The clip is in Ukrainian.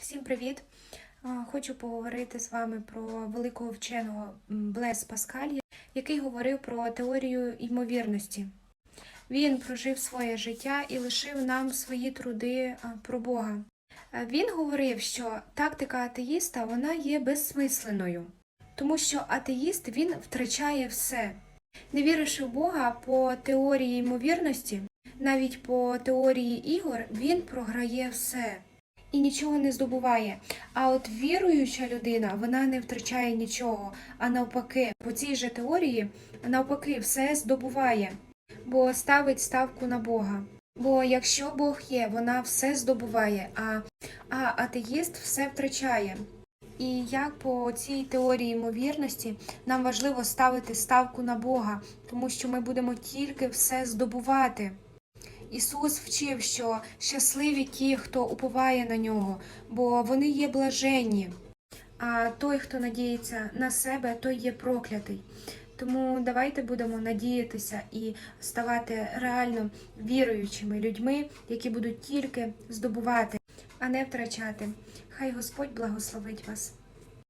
Всім привіт! Хочу поговорити з вами про великого вченого Блес Паскаль, який говорив про теорію ймовірності. Він прожив своє життя і лишив нам свої труди про Бога. Він говорив, що тактика атеїста вона є безсмисленою, тому що атеїст він втрачає все. Не віривши в Бога по теорії ймовірності, навіть по теорії ігор, він програє все і нічого не здобуває. А от віруюча людина вона не втрачає нічого, а навпаки, по цій же теорії навпаки все здобуває, бо ставить ставку на Бога. Бо якщо Бог є, вона все здобуває, а, а атеїст все втрачає. І як по цій теорії ймовірності нам важливо ставити ставку на Бога, тому що ми будемо тільки все здобувати. Ісус вчив, що щасливі ті, хто уповає на нього, бо вони є блаженні. А той, хто надіється на себе, той є проклятий. Тому давайте будемо надіятися і ставати реально віруючими людьми, які будуть тільки здобувати, а не втрачати. Хай Господь благословить вас.